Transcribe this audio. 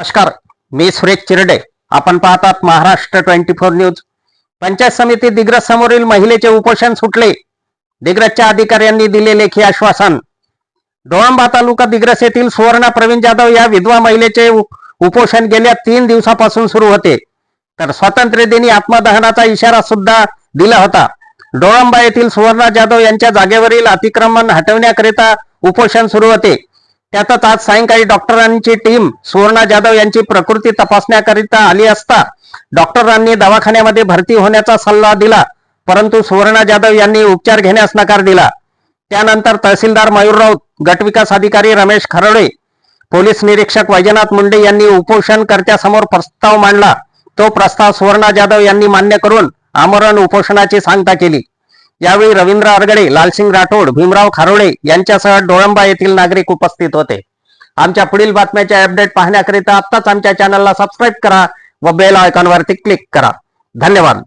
नमस्कार मी सुरेश चिरडे. आपण पाहतात Maharashtra twenty four news. Panchayat samiti Digraj समोरील महिलेचे उपोषण सुटले. दिग्रजच्या अधिकाऱ्यांनी दिले लेखी आश्वासन. डोळंबा तालुका दिग्रस येथील सुवर्णा प्रवीण जाधव या विधवा महिलेचे उपोषण गेल्या तीन दिवसापासून सुरू होते. तर स्वातंत्र्य दिनी आत्मदहनाचा इशारा सुद्धा दिला होता. डोळंबा येथील सुवर्णा जाधव यांच्या जागेवरील अतिक्रमण हटवण्याकरिता उपोषण सुरू होते. त्यातच आज सायंकाळी डॉक्टरांची टीम सुवर्णा जाधव यांची प्रकृती तपासण्याकरिता आली असता डॉक्टरांनी दवाखान्यामध्ये भरती होण्याचा सल्ला दिला परंतु सुवर्णा जाधव यांनी उपचार घेण्यास नकार दिला. त्यानंतर तहसीलदार मयूर राऊत गटविकास अधिकारी रमेश खरडे पोलीस निरीक्षक वैजनाथ मुंडे यांनी उपोषणकर्त्यासमोर प्रस्ताव मांडला. तो प्रस्ताव सुवर्णा जाधव यांनी मान्य करून आमरण उपोषणाची सांगता केली. यावेळी रवींद्र अरगडे लालसिंग राठोड भीमराव खारोडे यांच्यासह डोळंबा येथील नागरिक उपस्थित होते. आमच्या पुढील बातम्याचे अपडेट पाहण्याकरिता आत्ताच आमच्या चॅनलला सबस्क्राईब करा व बेल आयकॉनवरती क्लिक करा. धन्यवाद.